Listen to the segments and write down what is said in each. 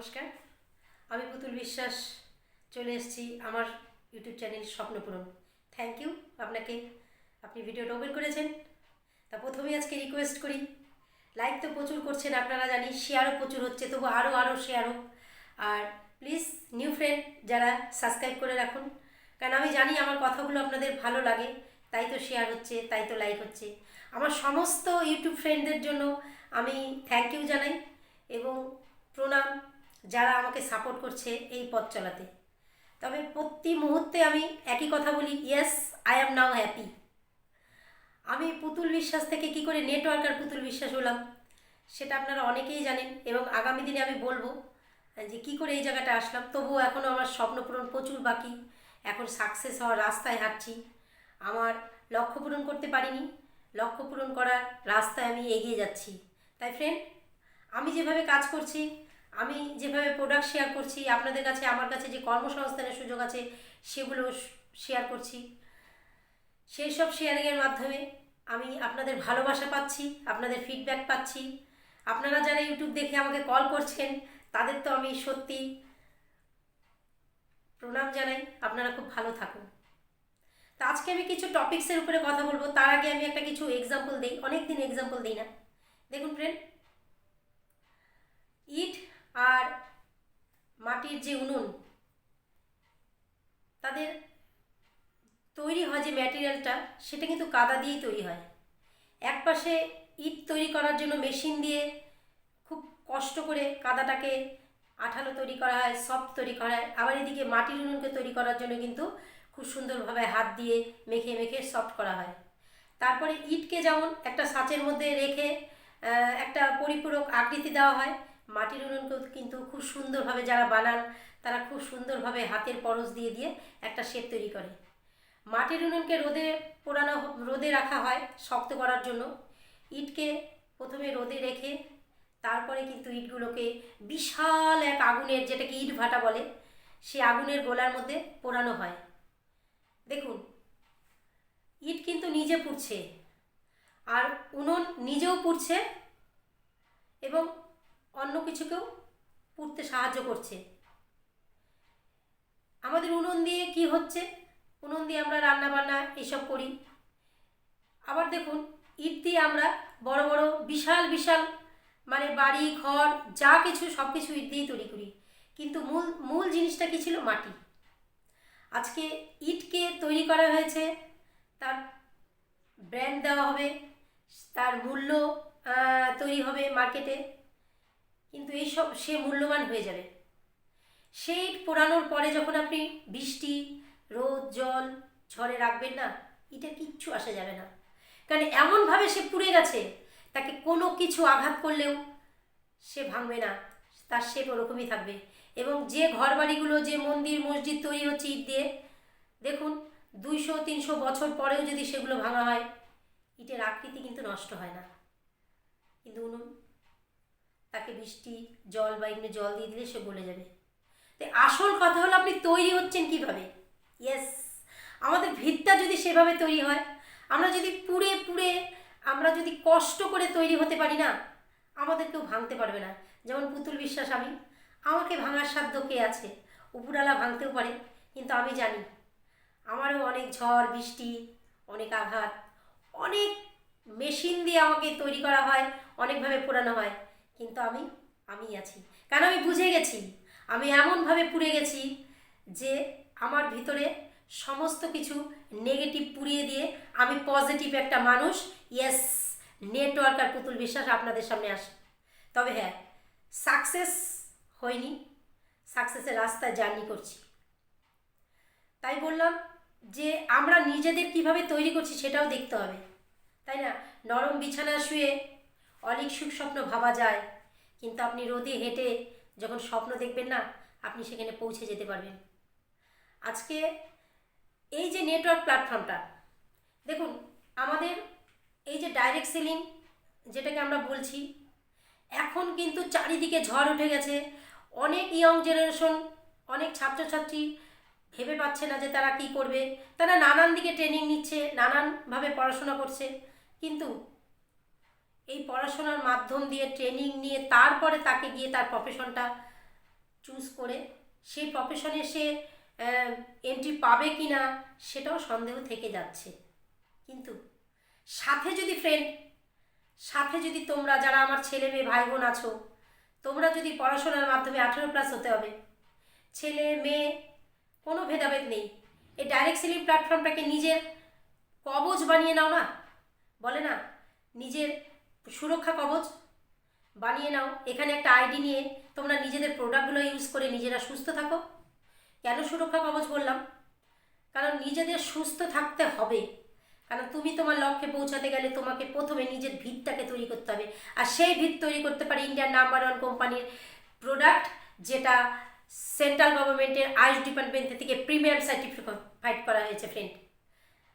নমস্কার। আমি পুতুল বিশ্বাস, চলে এসেছি আমার YouTube channel Swapnapuran. Thank you আপনাকে আপনি ভিডিওটা ওপেন করেছেন। তা প্রথমেই আজকে রিকোয়েস্ট করি লাইক তো প্রচুর করছেন আপনারা জানি শেয়ারও প্রচুর হচ্ছে, তবু আরও আরও শেয়ার হোক আর প্লিজ নিউ ফ্রেন্ড যারা সাবস্ক্রাইব করে রাখুন, কারণ আমি জানি আমার কথাগুলো আপনাদের ভালো লাগে, তাই তো শেয়ার হচ্ছে, তাই তো লাইক হচ্ছে। আমার সমস্ত ইউটিউব ফ্রেন্ডদের জন্য আমি থ্যাংক ইউ জানাই, এবং প্রণাম যারা আমাকে সাপোর্ট করছে এই পথ চলাতে। তবে প্রতি মুহূর্তে আমি একই কথা বলি yes I am now happy আমি পুতুল বিশ্বাস থেকে কি করে নেটওয়ার্কার পুতুল বিশ্বাস হলাম, সেটা আপনারা অনেকেই জানেন এবং আগামী দিনে আমি বলব যে কি করে এই জায়গাটা আসলাম। তবুও এখনও আমার স্বপ্ন পূরণ প্রচুর বাকি। এখন সাকসেস হওয়ার রাস্তায় হাঁটছি। আমার লক্ষ্য পূরণ করতে পারিনি। লক্ষ্য পূরণ করার রাস্তায় আমি এগিয়ে যাচ্ছি। তাই ফ্রেন্ড আমি যেভাবে কাজ করছি আমি যেভাবে প্রোডাক্ট শেয়ার করছি, আপনাদের কাছে, আমার কাছে যে কর্মসংস্থানের সুযোগ আছে, সেগুলো শেয়ার করছি। সেই সব শেয়ারিংয়ের মাধ্যমে আমি আপনাদের ভালোবাসা পাচ্ছি, আপনাদের ফিডব্যাক পাচ্ছি। আপনারা যারা ইউটিউব দেখে আমাকে কল করছেন, তাদের তো আমি সত্যি প্রণাম জানাই, আপনারা খুব ভালো থাকুন। তা আজকে আমি কিছু টপিক্সের উপরে কথা বলব, তার আগে আমি একটা কিছু এক্সাম্পল দিই অনেক দিন এক্সাম্পল দিই না। দেখুন ফ্রেন্ড ইট আর মাটির যে উনুন, তাদের তৈরি হয় যে ম্যাটেরিয়ালটা সেটা কিন্তু কাদা দিয়েই তৈরি হয়। এক পাশে ইট তৈরি করার জন্য মেশিন দিয়ে খুব কষ্ট করে কাদাটাকে আঠালো তৈরি করা হয়, সফট তৈরি করা হয়। আবার এদিকে মাটির উনুনকে তৈরি করার জন্য কিন্তু খুব সুন্দরভাবে হাত দিয়ে মেখে মেখে সফট করা হয়। তারপরে ইটকে যেমন একটা সাঁচের মধ্যে রেখে একটা পরিপূরক আকৃতি দেওয়া হয় মাটির উনুনকেও কিন্তু খুব সুন্দরভাবে যারা বানান, তারা খুব সুন্দরভাবে হাতের পরশ দিয়ে দিয়ে একটা শেপ তৈরি করে। মাটির উনুনকে রোদে পোড়ানো, রোদে রাখা হয় শক্ত করার জন্য। ইটকে প্রথমে রোদে রেখে তারপরে কিন্তু ইটগুলোকে বিশাল এক আগুনের, যেটাকে ইট ভাটা বলে, সে আগুনের গোলার মধ্যে পোড়ানো হয়। দেখুন, ইট কিন্তু নিজে পুড়ছে, আর উনুন নিজেও পুড়ছে এবং অন্য কিছুকেও পুড়তে সাহায্য করছে। আমাদের উনুন দিয়ে কি হচ্ছে? উনুন দিয়ে আমরা রান্না বান্না এসব করি। আবার দেখুন, ইট দিয়ে আমরা বড় বড়, বিশাল বিশাল মানে বাড়ি, ঘর, যা কিছু, সব কিছু ইট দিয়েই তৈরি করি। কিন্তু মূল মূল জিনিসটা কী ছিল? মাটি। আজকে ইটকে তৈরি করা হয়েছে, তার ব্র্যান্ড দেওয়া হবে, তার মূল্য তৈরি হবে মার্কেটে কিন্তু এইসব সে মূল্যবান হয়ে যাবে। সেই পোড়ানোর পরে যখন আপনি বৃষ্টি, রোদ, জল, ঝড়ে রাখবেন না, এটা কিচ্ছু আসা যাবে না। কারণ এমনভাবে সে পুড়ে গেছে, তাকে কোনো কিছু আঘাত করলেও সে ভাঙবে না, তার শেপ ওরকমই থাকবে। এবং যে ঘর বাড়িগুলো যে মন্দির, মসজিদ তৈরি হচ্ছে ইট দিয়ে, দেখুন, দুইশো, তিনশো বছর পরেও যদি সেগুলো ভাঙা হয়, ইটের আকৃতি কিন্তু নষ্ট হয় না। কিন্তু তাকে বৃষ্টি, জল বা এমনি জল দিয়ে দিলে সে গলে যাবে। তো আসল কথা হলো আপনি তৈরি হচ্ছেন কীভাবে? ইয়েস আমাদের ভিতটা যদি সেভাবে তৈরি হয়, আমরা যদি পুড়ে পুড়ে, আমরা যদি কষ্ট করে তৈরি হতে পারি না, আমাদের কেউ ভাঙতে পারবে না। যেমন পুতুল বিশ্বাস আমি, আমাকে ভাঙার সাধ্য কে আছে? উপরালা ভাঙতেও পারে, কিন্তু আমি জানি, আমারও অনেক ঝড়, বৃষ্টি, অনেক আঘাত, অনেক মেশিন দিয়ে আমাকে তৈরি করা হয়, অনেকভাবে পোড়ানো হয়। কিন্তু আমি আমি আছি। কারণ আমি বুঝে গেছি? আমি এমনভাবে পুড়ে গেছি যে আমার ভিতরে সমস্ত কিছু নেগেটিভ পুড়িয়ে দিয়ে আমি পজিটিভ একটা মানুষ। ইয়েস নেটওয়ার্ক আর পুতুল বিশ্বাস আপনাদের সামনে আসে। তবে হ্যাঁ সাকসেস হয়নি। সাকসেসের রাস্তায় জার্নি করছি। তাই বললাম যে আমরা নিজেদের কীভাবে তৈরি করছি সেটাও দেখতে হবে। তাই না? নরম বিছানা শুয়ে অনেক সুখ স্বপ্ন ভাবা যায়। কিন্তু আপনি রোদে হেঁটে যখন স্বপ্ন দেখবেন না, আপনি সেখানে পৌঁছে যেতে পারবেন। আজকে এই যে নেটওয়ার্ক প্ল্যাটফর্মটা দেখুন, আমাদের এই যে ডাইরেক্ট সেলিং যেটাকে আমরা বলছি, এখন কিন্তু চারিদিকে ঝড় উঠে গেছে। অনেক ইয়ং জেনারেশন অনেক ছাত্রছাত্রী ভেবে পাচ্ছে না যে তারা কি করবে। তারা নানান দিকে ট্রেনিং নিচ্ছে, নানানভাবে পড়াশোনা করছে। কিন্তু এই পড়াশোনার মাধ্যম দিয়ে ট্রেনিং নিয়ে তারপরে তাকে গিয়ে তার প্রফেশনটা চুজ করে, সেই প্রফেশনে সে এন্ট্রি পাবে কি না সেটাও সন্দেহ থেকে যাচ্ছে। কিন্তু সাথে যদি ফ্রেন্ড সাথে যদি তোমরা যারা আমার ছেলে মেয়ে ভাই বোন আছো, তোমরা যদি পড়াশোনার মাধ্যমে আঠেরো প্লাস হতে হবে, ছেলে মেয়ে কোনো ভেদাভেদ নেই। এই ডাইরেক্ট সেলিং প্ল্যাটফর্মটাকে নিজের কবচ বানিয়ে নাও না, বলে না, নিজের সুরক্ষা কবচ বানিয়ে নাও। এখানে একটা আইডি নিয়ে তোমরা নিজেদের প্রোডাক্টগুলো ইউজ করে নিজেরা সুস্থ থাকো। কেন সুরক্ষা কবচ বললাম? কারণ নিজেদের সুস্থ থাকতে হবে। কারণ তুমি তোমার লক্ষ্যে পৌঁছাতে গেলে তোমাকে প্রথমে নিজের ভিতটাকে তৈরি করতে হবে। আর সেই ভিত তৈরি করতে পারে ইন্ডিয়ান নাম্বার ওয়ান কোম্পানির প্রোডাক্ট যেটা সেন্ট্রাল গভর্নমেন্টের আয়ুষ ডিপার্টমেন্ট থেকে প্রিমিয়াম সার্টিফিকেট ফাইট করা হয়েছে ফ্রেন্ড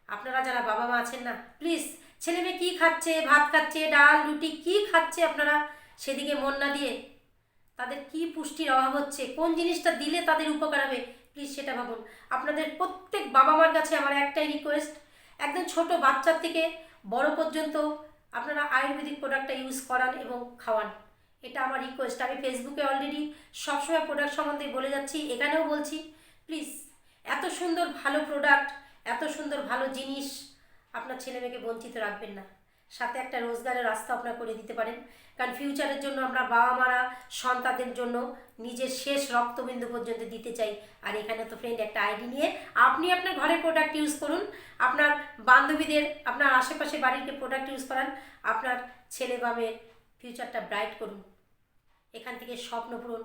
আপনারা যারা বাবা মা আছেন না প্লিজ ছেলে মেয়ে কী খাচ্ছে, ভাত খাচ্ছে, ডাল, রুটি, কী খাচ্ছে আপনারা সেদিকে মন না দিয়ে? তাদের কি পুষ্টির অভাব হচ্ছে? কোন জিনিসটা দিলে তাদের উপকার হবে? প্লিজ সেটা ভাবুন। আপনাদের প্রত্যেক বাবা মার কাছে আমার একটাই রিকোয়েস্ট একদম ছোট বাচ্চার থেকে বড় পর্যন্ত আপনারা আয়ুর্বেদিক প্রোডাক্টটা ইউজ করান এবং খাওয়ান। এটা আমার রিকোয়েস্ট আমি ফেসবুকে অলরেডি সবসময় প্রোডাক্ট সম্বন্ধে বলে যাচ্ছি, এখানেও বলছি প্লিজ এত সুন্দর ভালো প্রোডাক্ট এত সুন্দর ভালো জিনিস আপনার ছেলে মেয়েকে বঞ্চিত রাখবেন না। সাথে একটা রোজগারের রাস্তা আপনার করে দিতে পারেন। কারণ ফিউচারের জন্য আমরা বাবা মারা সন্তানদের জন্য নিজের শেষ রক্তবিন্দু পর্যন্ত দিতে চাই। আর এখানে তো ফ্রেন্ড একটা আইডি নিয়ে আপনি আপনার ঘরের প্রোডাক্ট ইউজ করুন। আপনার বান্ধবীদের, আপনার আশেপাশে বাড়িতে প্রোডাক্ট ইউজ করান। আপনার ছেলে বা মেয়ের ফিউচারটা ব্রাইট করুন। এখান থেকে স্বপ্ন পূরণ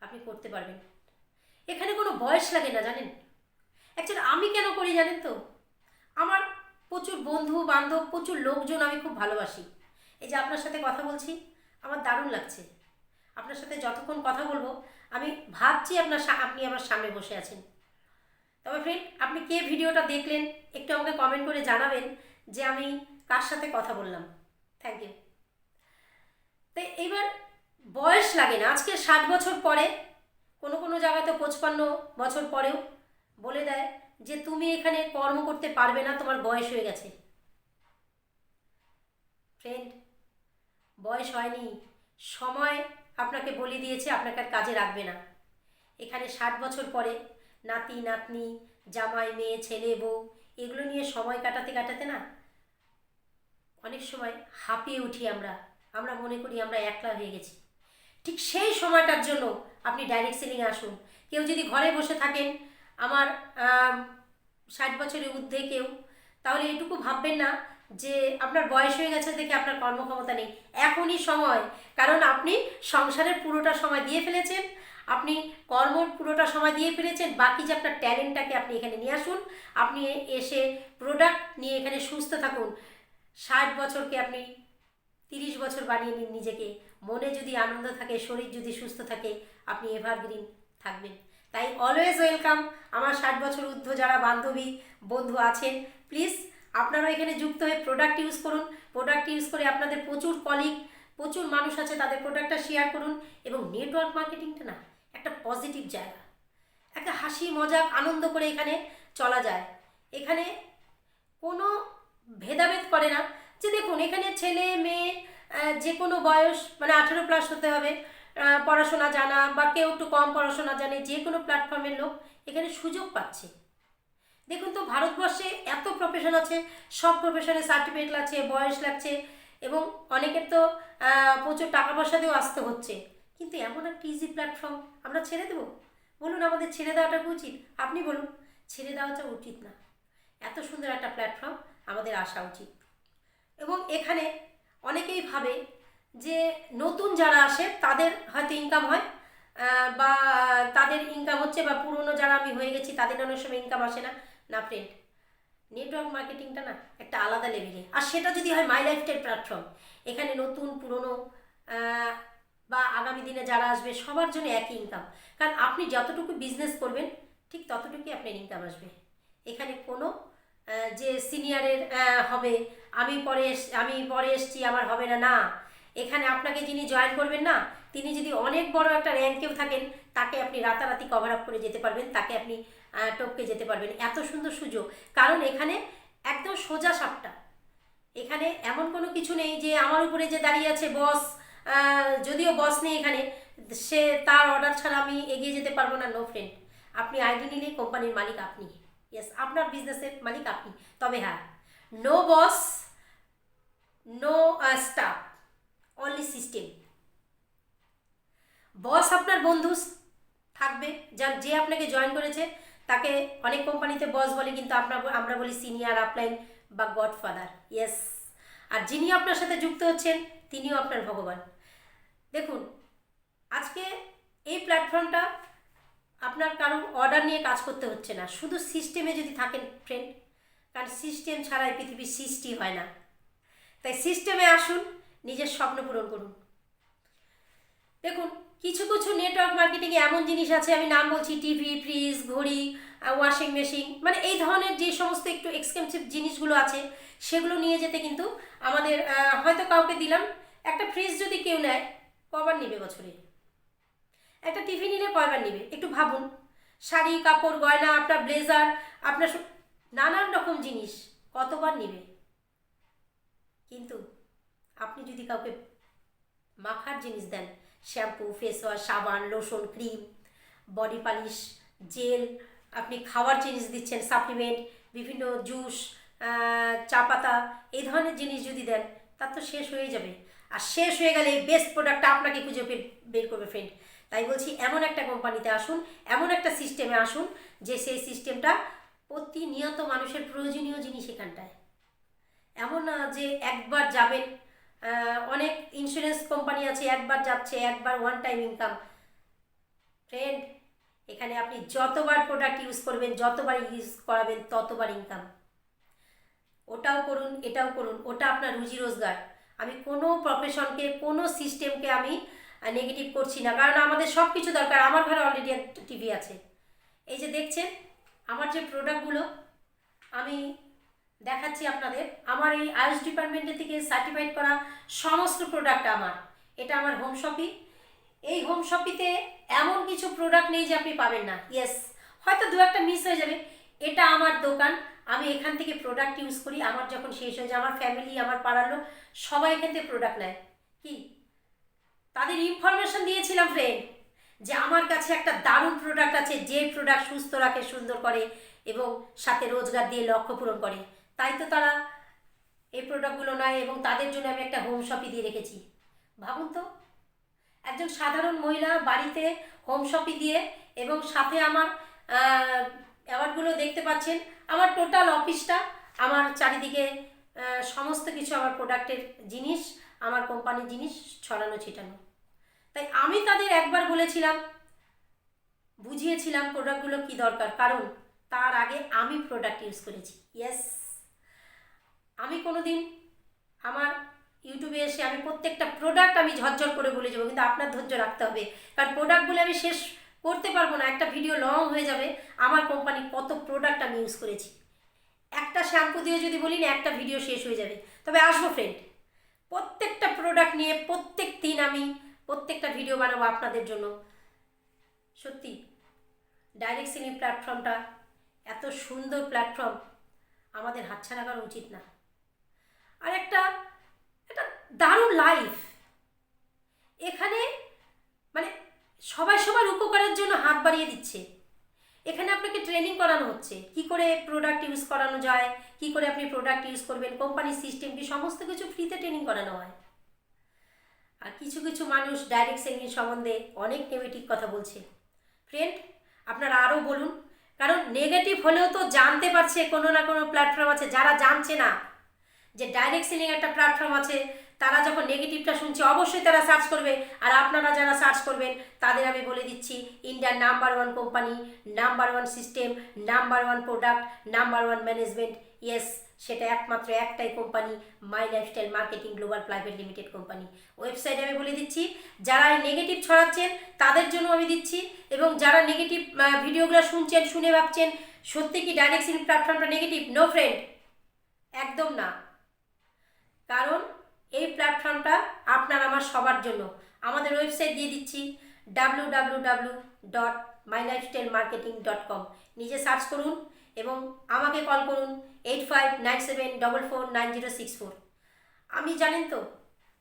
আপনি করতে পারবেন। এখানে কোনো বয়স লাগে না, জানেন? অ্যাকচুয়ালি আমি কেন করি জানেন তো? আমার প্রচুর বন্ধু, বান্ধব, প্রচুর লোকজন আমি খুব ভালোবাসি। এই যে আপনার সাথে কথা বলছি, আমার দারুণ লাগছে। আপনার সাথে যতক্ষণ কথা বলব, আমি ভাবছি আপনার আপনি আমার সামনে বসে আছেন। তবে ফ্রেন্ড আপনি কে ভিডিওটা দেখলেন, একটু আমাকে কমেন্ট করে জানাবেন যে আমি কার সাথে কথা বললাম। থ্যাংক ইউ তো এইবার বয়স লাগে না, আজকে ষাট বছর পরে, কোনো কোনো জায়গাতে পঁচপান্ন বছর পরেও বলে দেয় যে তুমি এখানে কর্ম করতে পারবে না, তোমার বয়স হয়ে গেছে। ফ্রেন্ড বয়স হয়নি। সময় আপনাকে বলে দিয়েছে, আপনাকে আর কাজে রাখবে না। এখানে ষাট বছর পরে নাতি, নাতনি, জামাই, মেয়ে, ছেলে, বউ, এগুলো নিয়ে সময় কাটাতে কাটাতে না অনেক সময় হাঁপিয়ে উঠি আমরা। আমরা মনে করি আমরা একলা হয়ে গেছি। ঠিক সেই সময়টার জন্য আপনি ডাইরেক্ট সেলিং আসুন। কেউ যদি ঘরে বসে থাকেন আমার ষাট বছরের ঊর্ধ্বে কেউ, তাহলে এটুকু ভাববেন না যে আপনার বয়স হয়ে গেছে দেখে আপনার কর্মক্ষমতা নেই। এখনই সময়, কারণ আপনি সংসারের পুরোটা সময় দিয়ে ফেলেছেন, আপনি কর্ম পুরোটা সময় দিয়ে ফেলেছেন, বাকি যে আপনার ট্যালেন্টটাকে আপনি এখানে নিয়ে আসুন, আপনি এসে প্রোডাক্ট নিয়ে এখানে সুস্থ থাকুন। ষাট বছরকে আপনি তিরিশ বছর বানিয়ে নিন নিজেকে। মনে যদি আনন্দ থাকে, শরীর যদি সুস্থ থাকে, আপনি এভারগ্রিন থাকবেন। তাই অলওয়েজ ওয়েলকাম আমার ষাট বছর ঊর্ধ্ব যারা বান্ধবী, বন্ধু আছেন প্লিজ আপনারা এখানে যুক্ত হয়ে প্রোডাক্ট ইউজ করুন। প্রোডাক্ট ইউজ করে আপনাদের প্রচুর কলিগ প্রচুর মানুষ আছে, তাদের প্রোডাক্টটা শেয়ার করুন এবং নেটওয়ার্ক মার্কেটিংটা না, একটা পজিটিভ জায়গা। একটা হাসি, মজাক, আনন্দ করে এখানে চলা যায়। এখানে কোনো ভেদাভেদ করে না। যে দেখুন, এখানে ছেলে, মেয়ে যে কোনো বয়স মানে আঠেরো প্লাস হতে হবে। পড়াশোনা জানা বা কেউ একটু কম পড়াশোনা জানে, যে কোনো প্ল্যাটফর্মের লোক এখানে সুযোগ পাচ্ছে। দেখুন তো, ভারতবর্ষে এত প্রফেশন আছে, সব প্রফেশনে সার্টিফিকেট লাগছে, বয়স লাগছে, এবং অনেকের তো প্রচুর টাকা পয়সা দিয়েও আসতে হচ্ছে। কিন্তু এমন একটা ইজি প্ল্যাটফর্ম আমরা ছেড়ে দেবো? বলুন, আমাদের ছেড়ে দেওয়াটা উচিত? আপনি বলুন, ছেড়ে দেওয়াটা উচিত না। এত সুন্দর একটা প্ল্যাটফর্ম আমাদের আসা উচিত। এবং এখানে অনেকেই ভাবে যে নতুন যারা আসে, তাদের হয়তো ইনকাম হয় বা তাদের ইনকাম হচ্ছে, বা পুরনো যারা আমি হয়ে গেছি, তাদের অনেক সময় ইনকাম আসে না। না ফ্রেন্ড নেটওয়ার্ক মার্কেটিংটা না একটা আলাদা লেভেলে আর সেটা যদি হয় মাই লাইফস্টাইল প্ল্যাটফর্ম এখানে নতুন, পুরনো বা আগামী দিনে যারা আসবে, সবার জন্য একই ইনকাম কারণ আপনি যতটুকু বিজনেস করবেন, ঠিক ততটুকুই আপনার ইনকাম আসবে। এখানে কোনো যে সিনিয়রের হবে, আমি পরে আমি পরে এসছি, আমার হবে না না। এখানে আপনাকে যিনি জয়েন করবেন না, তিনি যদি অনেক বড় একটা র্যাঙ্কেও থাকেন, তাকে আপনি রাতারাতি কভার আপ করে যেতে পারবেন, তাকে আপনি টপকে যেতে পারবেন। এত সুন্দর সুযোগ। কারণ এখানে একদম সোজা সাপটা। এখানে এমন কোনো কিছু নেই যে আমার উপরে যে দাঁড়িয়ে আছে বস যদিও বস নেই এখানে, সে তার অর্ডার ছাড়া আমি এগিয়ে যেতে পারব না নো ফ্রেন্ড আপনি আইডি নিলেই কোম্পানির মালিক আপনি। ইয়েস আপনার বিজনেসের মালিক আপনি। তবে হ্যাঁ no boss no staff only system boss আপনার বন্ধু থাকবে, যার যে আপনাকে জয়েন করেছে, তাকে অনেক কোম্পানিতে বস বলে, কিন্তু আপনার আমরা বলি সিনিয়র আপলাইন বা গডফাদার ইয়েস আর যিনি আপনার সাথে যুক্ত হচ্ছেন, তিনিও আপনার ভগবান। দেখুন, আজকে এই প্ল্যাটফর্মটা আপনার কারও অর্ডার নিয়ে কাজ করতে হচ্ছে না। শুধু সিস্টেমে যদি থাকেন ফ্রেন্ড কারণ সিস্টেম ছাড়া এই পৃথিবীর সৃষ্টি হয় না। তাই সিস্টেমে আসুন নিজের স্বপ্ন পূরণ করুন। দেখুন, কিছু কিছু নেটওয়ার্ক মার্কেটিংয়ে এমন জিনিস আছে, আমি নাম বলছি টিভি ফ্রিজ ঘড়ি ওয়াশিং মেশিন মানে এই ধরনের যে সমস্ত একটু এক্সপেন্সিভ জিনিসগুলো আছে, সেগুলো নিয়ে যেতে কিন্তু আমাদের হয়তো কাউকে দিলাম, একটা ফ্রিজ যদি কেউ নেয়, কবার নেবে বছরে? একটা টিভি নিলে কয়বার নেবে? একটু ভাবুন। শাড়ি, কাপড়, গয়না, আপনার ব্লেজার আপনার নানান রকম জিনিস, কতবার নেবে? কিন্তু আপনি যদি কাউকে মাখার জিনিস দেন শ্যাম্পু ফেস ওয়াশ সাবান lotion cream body polish gel আপনি খাওয়ার জিনিস দিচ্ছেন সাপ্লিমেন্ট বিভিন্ন জুস চা পাতা, এই ধরনের জিনিস যদি দেন, তার তো শেষ হয়ে যাবে। আর শেষ হয়ে গেলে এই বেস্ট প্রোডাক্টটা আপনাকে খুঁজে বের- করবে ফ্রেন্ড তাই বলছি, এমন একটা কোম্পানিতে আসুন, এমন একটা সিস্টেমে আসুন, যে সেই সিস্টেমটা প্রতিনিয়ত মানুষের প্রয়োজনীয় জিনিস এখানটায়। এমন না যে একবার যাবেন অনেক ইন্স্যুরেন্স কোম্পানি আছে, একবার যাচ্ছে, একবার ওয়ান টাইম ইনকাম ফ্রেন্ড এখানে আপনি যতবার প্রোডাক্ট ইউজ করবেন যতবার ইউজ করাবেন, ততবার ইনকাম ওটাও করুন, এটাও করুন, ওটা আপনার রুজি রোজগার। আমি কোনো প্রফেশনকে কোনো সিস্টেমকে আমি নেগেটিভ করছি না, কারণ আমাদের সব কিছু দরকার। আমার ঘরে অলরেডি একটা টিভি আছে। এই যে দেখছেন, আমার যে প্রোডাক্টগুলো আমি দেখাচ্ছি আপনাদের। আমার এই আয়ুষ ডিপার্টমেন্টের থেকে সার্টিফাইড করা সমস্ত প্রোডাক্ট আমার। এটা আমার হোম শপি এই হোম শপিতে এমন কিছু প্রোডাক্ট নেই যে আপনি পাবেন না। ইয়েস হয়তো দু একটা মিস হয়ে যাবে। এটা আমার দোকান। আমি এখান থেকে প্রোডাক্ট ইউজ করি। আমার যখন শেষ হয়ে যায়, আমার ফ্যামিলি আমার পাড়ার লোক সবাই এখান থেকে প্রোডাক্ট নেয়। কি? তাদের ইনফরমেশন দিয়েছিলাম ফ্রেন্ড যে আমার কাছে একটা দারুণ প্রোডাক্ট আছে, যে প্রোডাক্ট সুস্থ রাখে, সুন্দর করে, এবং সাথে রোজগার দিয়ে লক্ষ্য পূরণ করে। তাই তো তারা এই প্রোডাক্টগুলো নয় এবং তাদের জন্য আমি একটা হোম শপি দিয়ে রেখেছি। ভাবুন তো, একজন সাধারণ মহিলা বাড়িতে হোম শপি দিয়ে এবং সাথে আমার অ্যাওয়ার্ডগুলো দেখতে পাচ্ছেন, আমার টোটাল অফিসটা আমার চারিদিকে সমস্ত কিছু আমার প্রোডাক্টের জিনিস, আমার কোম্পানির জিনিস ছড়ানো ছিটানো। তাই আমি তাদের একবার বলেছিলাম, বুঝিয়েছিলাম প্রোডাক্টগুলো কি দরকার, কারণ তার আগে আমি প্রোডাক্ট ইউজ করেছি। ইয়েস আমি কোনো দিন আমার ইউটিউবে এসে আমি প্রত্যেকটা প্রোডাক্ট আমি ঝরঝর করে বলে যাব, কিন্তু আপনার ধৈর্য রাখতে হবে। কারণ প্রোডাক্টগুলো আমি শেষ করতে পারব না, একটা ভিডিও লং হয়ে যাবে, আমার কোম্পানির কত প্রোডাক্ট আমি ইউজ করেছি। একটা শ্যাম্পু দিয়ে যদি বলি না, একটা ভিডিও শেষ হয়ে যাবে। তবে আসব ফ্রেন্ড প্রত্যেকটা প্রোডাক্ট নিয়ে প্রত্যেক দিন আমি প্রত্যেকটা ভিডিও বানাবো আপনাদের জন্য। সত্যি ডাইরেক্ট সিনি প্ল্যাটফর্মটা এত সুন্দর প্ল্যাটফর্ম আমাদের হাতছাড়া করা উচিত না। আর একটা একটা দারুণ লাইফ এখানে মানে সবাই সবার উপকারের জন্য হাত বাড়িয়ে দিচ্ছে। এখানে আপনাকে ট্রেনিং করানো হচ্ছে। কি করে প্রোডাক্ট ইউজ করানো যায়, কি করে আপনি প্রোডাক্ট ইউজ করবেন কোম্পানির সিস্টেম কি সমস্ত কিছু ফ্রিতে ট্রেনিং করানো হয়। আর কিছু কিছু মানুষ ডাইরেক্ট সেলিং সম্বন্ধে অনেক নেগেটিভ কথা বলছে। ফ্রেন্ড আপনারা আরও বলুন। কারণ নেগেটিভ হলেও তো জানতে পারছে, কোনো না কোনো প্ল্যাটফর্ম আছে। যারা জানছে না যে ডাইরেক্ট সেলিং একটা প্ল্যাটফর্ম আছে, তারা যখন নেগেটিভটা শুনছে, অবশ্যই তারা সার্চ করবে। আর আপনারা যারা সার্চ করবেন, তাদের আমি বলে দিচ্ছি ইন্ডিয়ার number one company number one system number one product number one management yes সেটা একমাত্র একটাই company my lifestyle marketing global private limited company ওয়েবসাইটে আমি বলে দিচ্ছি, যারা নেগেটিভ ছড়াচ্ছেন, তাদের জন্য আমি দিচ্ছি, এবং যারা নেগেটিভ ভিডিওগুলো শুনছেন, শুনে ভাবছেন, সত্যি কি ডাইরেক্ট সিলিং প্ল্যাটফর্মটা নেগেটিভ নো ফ্রেন্ড একদম না। কারণ এই প্ল্যাটফর্মটা আপনার আমার সবার জন্য। আমাদের ওয়েবসাইট দিয়ে দিচ্ছি W W W dot my lifestyle marketing dot com নিজে সার্চ করুন এবং আমাকে কল করুন eight five nine seven double four nine zero six four আমি জানেন তো,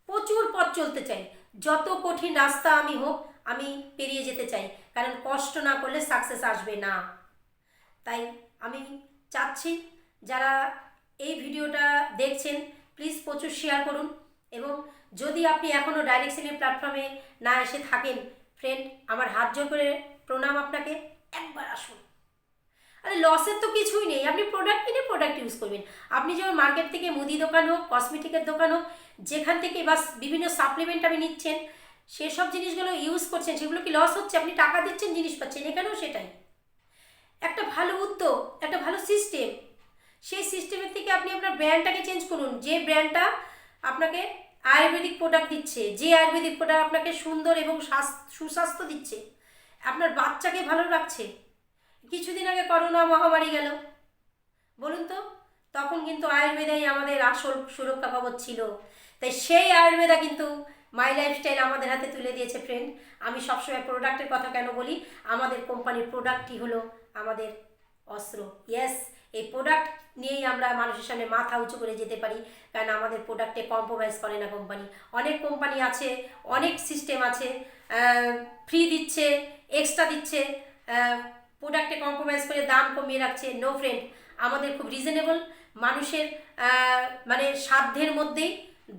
প্রচুর পথ চলতে চাই। যত কঠিন রাস্তা আমি হোক, আমি পেরিয়ে যেতে চাই। কারণ কষ্ট না করলে সাকসেস আসবে না। তাই আমি চাচ্ছি, যারা এই ভিডিওটা দেখছেন প্লিজ প্রচুর শেয়ার করুন। এবং যদি আপনি এখনও ডাইরেকশনের প্ল্যাটফর্মে না এসে থাকেন ফ্রেন্ড আমার হাত জোর করে প্রণাম আপনাকে। একবার আসুন। আরে লসের তো কিছুই নেই। আপনি প্রোডাক্ট কিনে প্রোডাক্ট ইউজ করবেন। আপনি যেমন মার্কেট থেকে মুদি দোকান হোক কসমেটিকের দোকান হোক, যেখান থেকে বা বিভিন্ন সাপ্লিমেন্ট আপনি নিচ্ছেন, সেসব জিনিসগুলো ইউজ করছেন, সেগুলো কি লস হচ্ছে? আপনি টাকা দিচ্ছেন, জিনিস পাচ্ছেন, এখানেও সেটাই। একটা ভালো উদ্যোগ, একটা ভালো সিস্টেম সেই সিস্টেমের থেকে আপনি আপনার ব্র্যান্ডটাকে চেঞ্জ করুন। যে ব্র্যান্ডটা আপনাকে আয়ুর্বেদিক প্রোডাক্ট দিচ্ছে, যে আয়ুর্বেদিক প্রোডাক্ট আপনাকে সুন্দর এবং সুস্বাস্থ্য দিচ্ছে, আপনার বাচ্চাকে ভালো রাখছে। কিছুদিন আগে করোনা মহামারী গেল। বলুন তো, তখন কিন্তু আয়ুর্বেদাই আমাদের আসল সুরক্ষা কবচ ছিল। তাই সেই আয়ুর্বেদা কিন্তু মাই লাইফস্টাইল আমাদের হাতে তুলে দিয়েছে ফ্রেন্ড আমি সবসময় প্রোডাক্টের কথা কেন বলি? আমাদের কোম্পানির প্রোডাক্টটি হলো আমাদের অস্ত্র। ইয়েস এই প্রোডাক্ট নিয়েই আমরা মানুষের সামনে মাথা উঁচু করে যেতে পারি। কারণ আমাদের প্রোডাক্টে কম্প্রোমাইজ করে না কোম্পানি অনেক কোম্পানি আছে, অনেক সিস্টেম আছে ফ্রি দিচ্ছে এক্সট্রা দিচ্ছে প্রোডাক্টে কম্প্রোমাইজ করে দাম কমিয়ে রাখছে নো ফ্রেন্ড আমাদের খুব রিজনেবল মানুষের মানে সাধ্যের মধ্যেই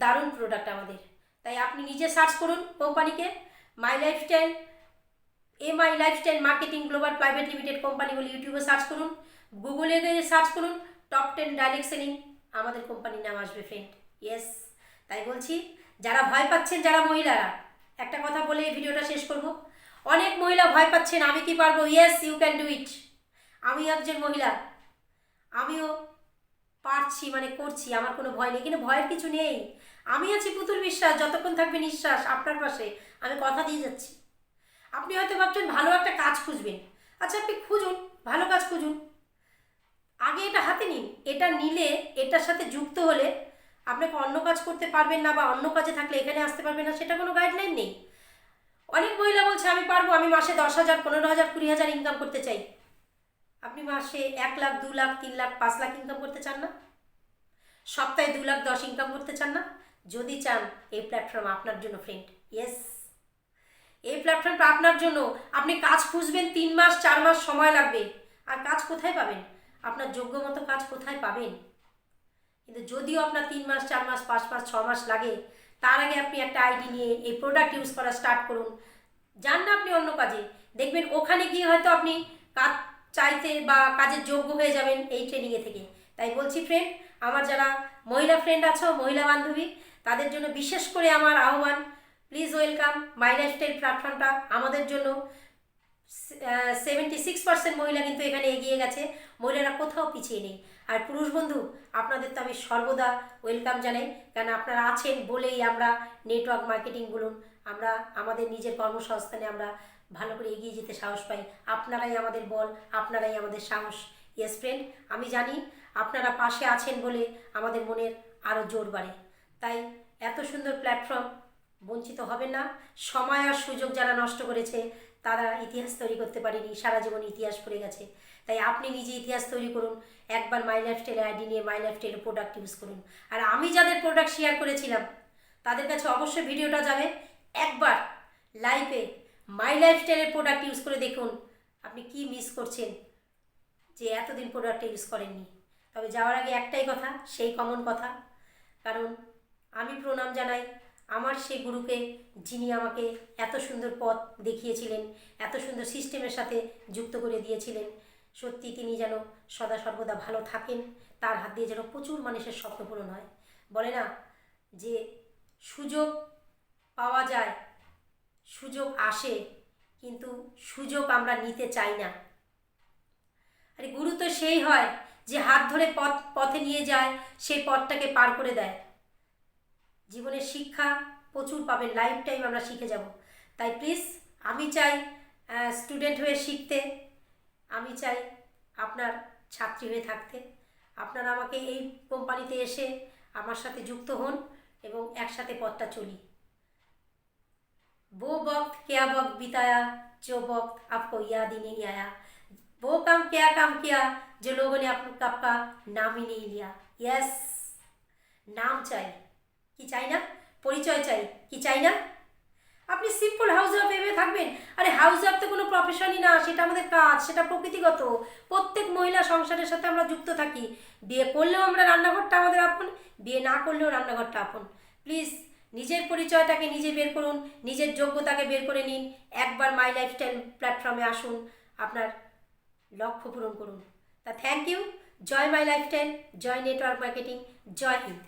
দারুণ প্রোডাক্ট আমাদের। তাই আপনি নিজে সার্চ করুন কোম্পানিকে my lifestyle M I lifestyle marketing global private limited company বলে ইউটিউবে সার্চ করুন। গুগলে গিয়ে সার্চ করুন টপ টেন ডাইরেক্ট সেলিং আমাদের কোম্পানির নাম আসবে ফ্রেন্ড ইয়েস তাই বলছি, যারা ভয় পাচ্ছেন যারা মহিলারা, একটা কথা বলে এই ভিডিওটা শেষ করব। অনেক মহিলা ভয় পাচ্ছেন, আমি কি পারব? Yes you can do it আমি একজন মহিলা, আমিও পারছি মানে করছি, আমার কোনো ভয় নেই, কিন্তু ভয়ের কিছু নেই। আমি আছি পুতুল বিশ্বাস, যতক্ষণ থাকবে নিঃশ্বাস আপনার পাশে, আমি কথা দিয়ে যাচ্ছি। আপনি হয়তো ভাবছেন, ভালো একটা কাজ খুঁজবেন। আচ্ছা আপনি খুঁজুন, ভালো কাজ খুঁজুন। আগে এটা হাতে নিন, এটা নিলে এটার সাথে যুক্ত হলে আপনাকে অন্য কাজ করতে পারবেন না বা অন্য কাজে থাকলে এখানে আসতে পারবেন না, সেটা কোনো গাইডলাইন নেই। অনেক মহিলা বলছে, আমি পারব, আমি মাসে দশ হাজার, পনেরো হাজার, কুড়ি হাজার ইনকাম করতে চাই। আপনি মাসে এক লাখ, দু লাখ, তিন লাখ, পাঁচ লাখ ইনকাম করতে চান না? সপ্তাহে দু লাখ, দশ ইনকাম করতে চান না? যদি চান, এই প্ল্যাটফর্ম আপনার জন্য ফ্রেন্ড ইয়েস এই প্ল্যাটফর্মটা আপনার জন্য। আপনি কাজ খুঁজবেন, তিন মাস, চার মাস সময় লাগবে। আর কাজ কোথায় পাবেন? আপনার যোগ্য মতো কাজ কোথায় পাবেন? কিন্তু যদিও আপনার তিন মাস, চার মাস, পাঁচ মাস, ছ মাস লাগে, তার আগে আপনি একটা আইডি নিয়ে এই প্রোডাক্ট ইউজ করা স্টার্ট করুন। যান না আপনি অন্য কাজে। দেখবেন ওখানে গিয়ে হয়তো আপনি কাজ চাইতে বা কাজের যোগ্য হয়ে যাবেন এই ট্রেনিংয়ে থেকে। তাই বলছি ফ্রেন্ড আমার যারা মহিলা ফ্রেন্ড আছো, মহিলা বান্ধবী, তাদের জন্য বিশেষ করে আমার আহ্বান প্লিজ ওয়েলকাম মাই লাইফস্টাইল প্ল্যাটফর্মটা আমাদের জন্য। সেভেন্টি সিক্স পার্সেন্ট মহিলা কিন্তু এখানে এগিয়ে গেছে। মহিলারা কোথাও পিছিয়ে নেই। আর পুরুষ বন্ধু, আপনাদের তো আমি সর্বদা ওয়েলকাম জানাই। কারণ আপনারা আছেন বলেই আমরা নেটওয়ার্ক মার্কেটিং বলুন, আমরা আমাদের নিজের কর্মসংস্থানে আমরা ভালো করে এগিয়ে যেতে সাহস পাই। আপনারাই আমাদের বল, আপনারাই আমাদের সাহস। ইয়েস ফ্রেন্ড আমি জানি আপনারা পাশে আছেন বলে আমাদের মনের আরও জোর বাড়ে। তাই এত সুন্দর প্ল্যাটফর্ম বঞ্চিত হবেন না। সময় আর সুযোগ যারা নষ্ট করেছে তারা ইতিহাস তৈরি করতে পারেনি, সারা জীবন ইতিহাস পড়ে গেছে। তাই আপনি নিজে ইতিহাস তৈরি করুন, একবার মাই লাইফ লাইফস্টাইল আইডি নিয়ে মাই লাইফ লাইফস্টাইলের প্রোডাক্ট ইউজ করুন। আর আমি যাদের প্রোডাক্ট শেয়ার করেছিলাম, তাদের কাছে অবশ্যই ভিডিওটা যাবে, একবার লাইভে মাই লাইফ লাইফস্টাইলের প্রোডাক্ট ইউজ করে দেখুন, আপনি কি মিস করছেন যে এতদিন প্রোডাক্টটা ইউজ করেননি। তবে যাওয়ার আগে একটাই কথা, সেই কমন কথা, কারণ আমি প্রণাম জানাই আমার সেই গুরুকে যিনি আমাকে এত সুন্দর পথ দেখিয়েছিলেন, এত সুন্দর সিস্টেমের সাথে যুক্ত করে দিয়েছিলেন, সত্যি তিনি যেন সদা সর্বদা ভালো থাকেন, তার হাত দিয়ে যেন প্রচুর মানুষের স্বপ্ন পূরণ হয়। বলে না যে সুযোগ পাওয়া যায়, সুযোগ আসে, কিন্তু সুযোগ আমরা নিতে চাই না। আরে গুরু তো সেই হয় যে হাত ধরে পথ, পথে নিয়ে যায়, সেই পথটাকে পার করে দেয়। জীবনের শিক্ষা প্রচুর পাবেন লাইফ টাইম আমরা শিখে যাব তাই প্লিজ আমি চাই স্টুডেন্ট হয়ে শিখতে আমি চাই আপনার ছাত্রী হয়ে থাকতে আপনারা আমাকে এই কোম্পানিতে এসে আমার সাথে যুক্ত হন এবং একসাথে পথটা চলি वो वक्त क्या वक्त बिताया जो वक्त आपको याद ही नहीं आया वो काम क्या काम किया जो लोगों ने आप, आपका नाम ही नहीं लिया यस নাম চাই কি চাই না? পরিচয় চাই, কি চাই না? আপনি সিম্পল হাউস ওয়াইফ ভেবে থাকবেন। আরে হাউস ওয়াইফ তো কোনো প্রফেশনই না, সেটা আমাদের কাজ, সেটা প্রকৃতিগত। প্রত্যেক মহিলা সংসারের সাথে আমরা যুক্ত থাকি। বিয়ে করলেও আমরা রান্নাঘরটা আমাদের আপন, বিয়ে না করলেও রান্নাঘরটা আপন। প্লিজ নিজের পরিচয়টাকে নিজে বের করুন, নিজের যোগ্যতাকে বের করে নিন, একবার মাই লাইফস্টাইল প্ল্যাটফর্মে আসুন, আপনার লক্ষ্য পূরণ করুন। তা থ্যাংক ইউ জয় মাই লাইফস্টাইল জয় নেটওয়ার্ক মার্কেটিং জয় হিন্দ।